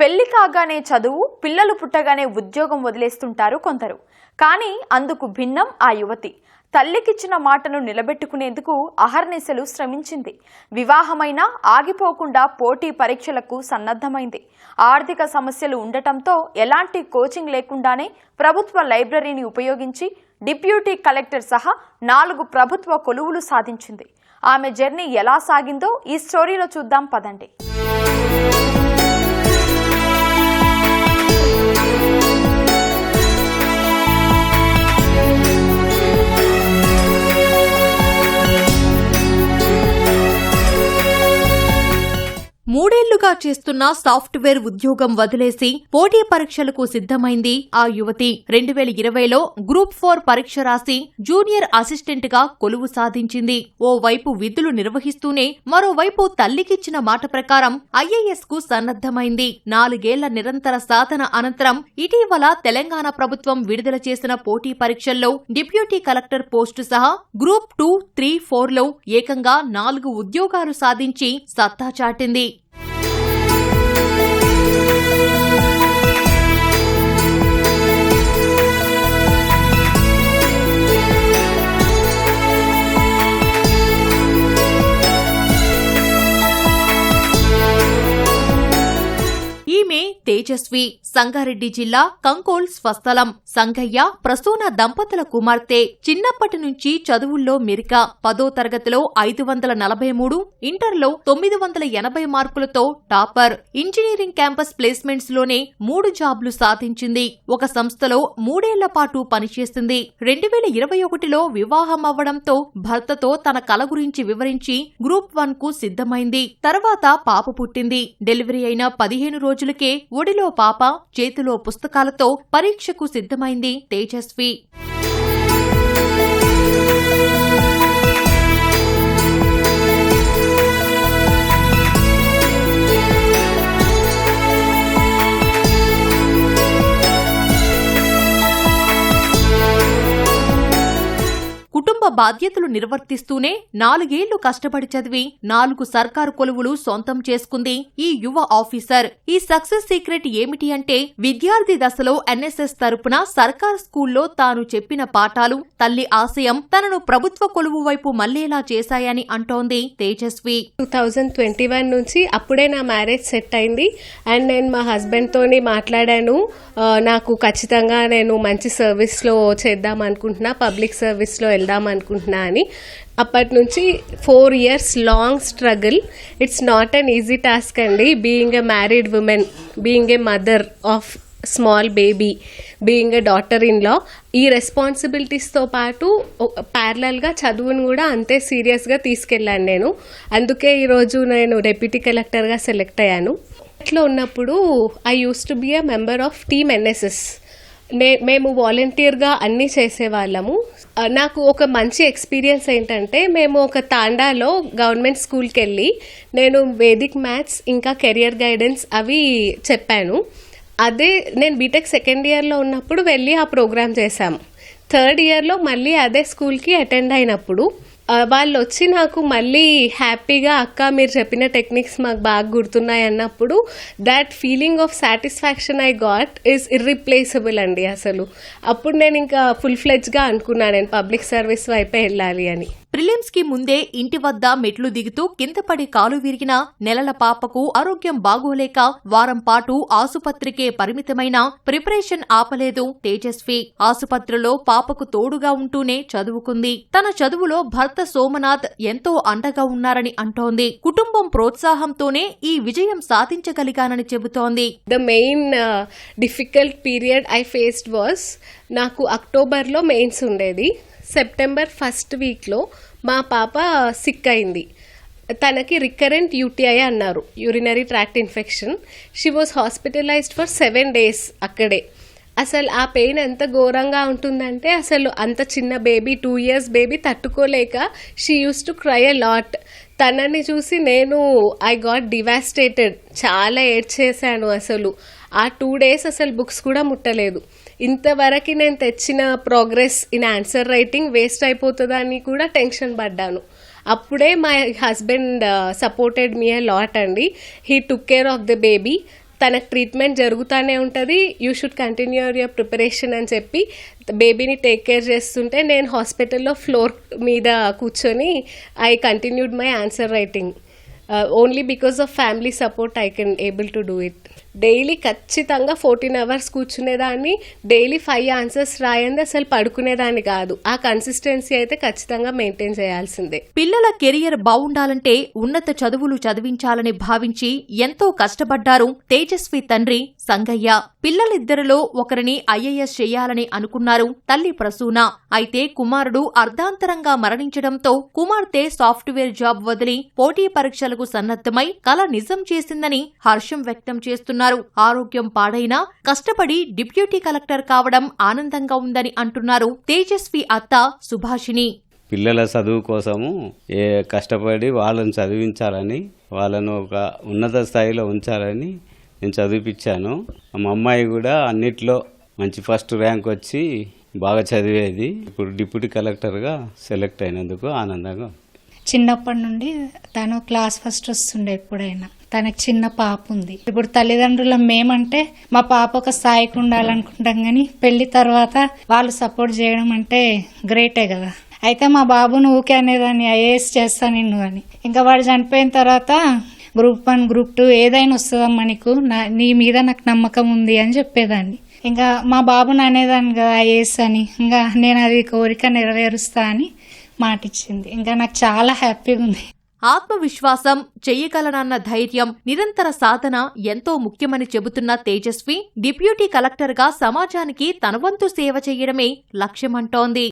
పెళ్ళి కాగానే చదువు పిల్లలు పుట్టగానే ఉద్యోగం వదిలేస్తుంటారు కొందరు. కానీ అందుకు భిన్నం ఆ యువతి. తల్లికిచ్చిన మాటను నిలబెట్టుకునేందుకు అహర్నిశలు శ్రమించింది. వివాహమైనా ఆగిపోకుండా పోటీ పరీక్షలకు సన్నద్ధమైంది. ఆర్థిక సమస్యలు ఉండటంతో ఎలాంటి కోచింగ్ లేకుండానే ప్రభుత్వ లైబ్రరీని ఉపయోగించి డిప్యూటీ కలెక్టర్ సహా నాలుగు ప్రభుత్వ కొలువులు సాధించింది. ఆమె జర్నీ ఎలా సాగిందో ఈ స్టోరీలో చూద్దాం పదండి. మూడేళ్ళుగా చేస్తున్న సాఫ్ట్వేర్ ఉద్యోగం వదిలేసి పోటీ పరీక్షలకు సిద్ధమైంది ఆ యువతి. రెండు వేల ఇరవైలో గ్రూప్ ఫోర్ పరీక్ష రాసి జూనియర్ అసిస్టెంట్గా కొలువు సాధించింది. ఓ వైపు విధులు నిర్వహిస్తూనే మరోవైపు తల్లికిచ్చిన మాట ప్రకారం ఐఏఎస్కు సన్నద్ధమైంది. నాలుగేళ్ళ నిరంతర సాధన అనంతరం ఇటీవల తెలంగాణ ప్రభుత్వం విడుదల చేసిన పోటీ పరీక్షల్లో డిప్యూటీ కలెక్టర్ పోస్టు సహా గ్రూప్ టూ త్రీ ఫోర్లో ఏకంగా నాలుగు ఉద్యోగాలు సాధించి సత్తా చాటింది. ఈమె తేజస్వి సంగారెడ్డి జిల్లా కంకోల్ స్వస్థలం సంగయ్య ప్రసూన దంపతుల కుమార్తె చిన్నప్పటి నుంచి చదువుల్లో మెరిక పదో తరగతిలో ఐదు వందల నలభై మూడు ఇంటర్లో తొమ్మిది వందల ఎనభై మార్కులతో టాపర్. ఇంజనీరింగ్ క్యాంపస్ ప్లేస్మెంట్స్లోనే మూడు జాబ్లు సాధించింది. ఒక సంస్థలో మూడేళ్ళ పాటు పనిచేసింది. రెండు వేల ఇరవై ఒకటిలో వివాహం అవ్వడంతో భర్తతో తన కల గురించి వివరించి గ్రూప్ వన్కు సిద్ధమైంది. తర్వాత పాప పుట్టింది. డెలివరీ అయిన పదిహేను రోజులకి ఒడిలో పాప చేతిలో పుస్తకాలతో పరీక్షకు సిద్ధమైంది తేజస్వి. కుటుంబ బాధ్యతలు నిర్వర్తిస్తూనే నాలుగేళ్ళు కష్టపడి చదివి నాలుగు సర్కారు కొలువులు సొంతం చేసుకుంది ఈ యువ ఆఫీసర్. ఈ సక్సెస్ సీక్రెట్ ఏమిటి అంటే విద్యార్థి దశలో ఎన్ఎస్ఎస్ తరపున సర్కార్ స్కూల్లో తాను చెప్పిన పాఠాలు తల్లి ఆశయం తనను ప్రభుత్వ కొలువు వైపు మళ్ళేలా చేశాయని అంటోంది Tejaswi. Two thousand twenty one నుంచి అప్పుడే నా మ్యారేజ్ సెట్ అయింది. అండ్ నేను మా హస్బెండ్తోని మాట్లాడాను. నాకు ఖచ్చితంగా నేను మంచి సర్వీస్లో చేద్దాం అనుకుంటున్నా పబ్లిక్ సర్వీస్లో వెళ్దాం అనుకుంటున్నా అని. అప్పటి నుంచి four years long struggle. It's not an easy task అండి. Being a married woman being a mother of small baby being a daughter in law ఈ రెస్పాన్సిబిలిటీస్తో పాటు ప్యారలల్గా చదువును కూడా అంతే సీరియస్గా తీసుకెళ్ళాను నేను. అందుకే ఈరోజు నేను డెప్యూటీ కలెక్టర్గా సెలెక్ట్ అయ్యాను. ఇట్లా ఉన్నప్పుడు I use to be a member of team NSS నే మేము వాలంటీర్గా అన్నీ చేసేవాళ్ళము. నాకు ఒక మంచి ఎక్స్పీరియన్స్ ఏంటంటే మేము ఒక తాండాలో గవర్నమెంట్ స్కూల్కి వెళ్ళి నేను వేదిక్ మ్యాథ్స్ ఇంకా కెరియర్ గైడెన్స్ అవి చెప్పాను. అదే నేను బీటెక్ సెకండ్ ఇయర్లో ఉన్నప్పుడు వెళ్ళి ఆ ప్రోగ్రామ్ చేశాము. థర్డ్ ఇయర్లో మళ్ళీ అదే స్కూల్కి అటెండ్ అయినప్పుడు వాళ్ళు వచ్చి నాకు మళ్ళీ హ్యాపీగా అక్క మీరు చెప్పిన టెక్నిక్స్ మాకు బాగా గుర్తున్నాయి అన్నప్పుడు that feeling of satisfaction I got is irreplaceable అండి అసలు. అప్పుడు నేను ఇంకా ఫుల్ ఫ్లెజ్గా అనుకున్నాను నేను పబ్లిక్ సర్వీస్ వైపే వెళ్ళాలి అని. ప్రిలిమ్స్కి ముందే ఇంటి వద్ద మెట్లు దిగుతూ కిందపడి కాలు విరిగిన నెలల పాపకు ఆరోగ్యం బాగోలేక వారం పాటు ఆసుపత్రికే పరిమితమైన ప్రిపరేషన్ ఆపలేదు తేజస్వి. ఆసుపత్రిలో పాపకు తోడుగా ఉంటూనే చదువుకుంది. తన చదువులో భర్త సోమనాథ్ ఎంతో అండగా ఉన్నారని అంటోంది. కుటుంబం ప్రోత్సాహంతోనే ఈ విజయం సాధించగలిగానని చెబుతోంది. The main difficult period I faced was నాకు అక్టోబర్లో మెయిన్స్ ఉండేది. సెప్టెంబర్ ఫస్ట్ వీక్లో మా పాప సిక్ అయింది తనకి రికరెంట్ యూటీఐ అన్నారు urinary tract infection. She was hospitalised for seven days అక్కడే. అసలు ఆ పెయిన్ ఎంత ఘోరంగా ఉంటుందంటే అసలు అంత చిన్న బేబీ టూ ఇయర్స్ బేబీ తట్టుకోలేక she use to cry a lot తనని చూసి నేను ఐ గాట్ డివాస్టేటెడ్ చాలా ఏడ్చేసాను అసలు. ఆ టూ డేస్ అసలు బుక్స్ కూడా ముట్టలేదు. ఇంతవరకు నేను తెచ్చిన progress in answer writing waste అయిపోతుందా అని కూడా టెన్షన్ పడ్డాను. అప్పుడే my husband supported me a lot అండి. He took care of the baby తనకు ట్రీట్మెంట్ జరుగుతూనే ఉంటుంది. You should continue your preparation అని చెప్పి బేబీని టేక్ కేర్ చేస్తుంటే నేను హాస్పిటల్లో ఫ్లోర్ మీద కూర్చొని I continued my answer writing only because of family support I can able to do it daily ఖచ్చితంగా ఫోర్టీన్ అవర్స్ కూర్చునేదాన్ని డైలీ ఫైవ్ ఆన్సర్స్ రాయంది అసలు పడుకునేదాన్ని కాదు. ఆ కన్సిస్టెన్సీ అయితే ఖచ్చితంగా మెయింటైన్ చేయాల్సిందే. పిల్లల కెరియర్ బాగుండాలంటే ఉన్నత చదువులు చదివించాలని భావించి ఎంతో కష్టపడ్డారు తేజస్వి తండ్రి సంగయ్య పిల్లలిద్దరిలో ఒకరిని ఐఏఎస్ చేయాలని అనుకున్నారు తల్లి ప్రసూన. అయితే కుమారుడు అర్ధాంతరంగా మరణించడంతో కుమార్తె సాఫ్ట్వేర్ జాబ్ వదిలి పోటీ పరీక్షలకు సన్నద్ధమై కల నిజం చేసిందని హర్షం వ్యక్తం చేస్తున్నారు. ఆరోగ్యం పాడైనా కష్టపడి డిప్యూటీ కలెక్టర్ కావడం ఆనందంగా ఉందని అంటున్నారు తేజస్వి అత్త సుభాషిణి. పిల్లల చదువు కోసము ఏ కష్టపడి వాళ్ళని చదివించాలని వాళ్ళను ఒక ఉన్నత స్థాయిలో ఉంచాలని నేను చదివిపించాను. మా అమ్మాయి కూడా అన్నిట్లో మంచి ఫస్ట్ ర్యాంక్ వచ్చి బాగా చదివేది. ఇప్పుడు డిప్యూటీ కలెక్టర్గా సెలెక్ట్ అయినందుకు ఆనందంగా చిన్నప్పటి నుండి తను క్లాస్ ఫస్ట్ వస్తుండే ఎప్పుడైనా. తనకి చిన్న పాప ఉంది. ఇప్పుడు తల్లిదండ్రుల మేమంటే మా పాప ఒక స్థాయికి ఉండాలనుకుంటాం కానీ పెళ్ళి తర్వాత వాళ్ళు సపోర్ట్ చేయడం అంటే గ్రేటే కదా. అయితే మా బాబును ఊకే అనేదాన్ని ఐఏఎస్ చేస్తా నిన్ను అని. ఇంకా వాడు చనిపోయిన తర్వాత గ్రూప్ వన్ గ్రూప్ టూ ఏదైనా వస్తుందమ్మా నీకు? నా నీ మీద నాకు నమ్మకం ఉంది అని చెప్పేదాన్ని. ఇంకా మా బాబుని అనేదాన్ని కదా ఐఏఎస్ అని. ఇంకా నేను అది కోరిక నెరవేరుస్తా అని మాటిచ్చింది. ఇంకా నాకు చాలా హ్యాపీగా ఉంది. ఆత్మవిశ్వాసం చెయ్యగలనన్న ధైర్యం నిరంతర సాధన ఎంతో ముఖ్యమని చెబుతున్న తేజస్వి డిప్యూటీ కలెక్టర్గా సమాజానికి తనవంతు సేవ చేయడమే లక్ష్యమంటోంది.